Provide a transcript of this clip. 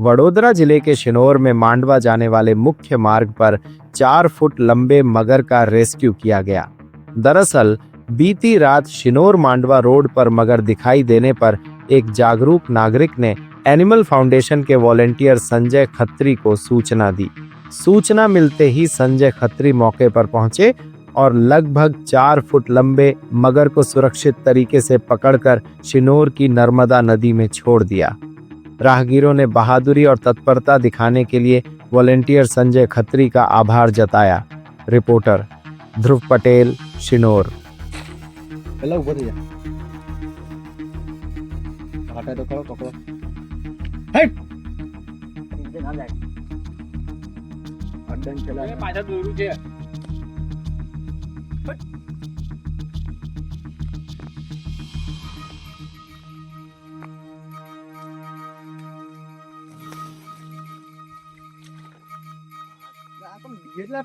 वडोदरा ज़िले के शिनोर में मांडवा जाने वाले मुख्य मार्ग पर चार फुट लंबे मगर का रेस्क्यू किया गया। दरअसल, बीती रात शिनोर मांडवा रोड पर मगर दिखाई देने पर एक जागरूक नागरिक ने एनिमल फाउंडेशन के वॉलेंटियर संजय खत्री को सूचना दी। सूचना मिलते ही संजय खत्री मौके पर पहुँचे और लगभग चार फुट लंबे मगर को सुरक्षित तरीके से पकड़कर शिनोर की नर्मदा नदी में छोड़ दिया। राहगीरों ने बहादुरी और तत्परता दिखाने के लिए वॉलेंटियर संजय खत्री का आभार जताया। रिपोर्टर ध्रुव पटेल शिनोर। પેલા Penggigitnya!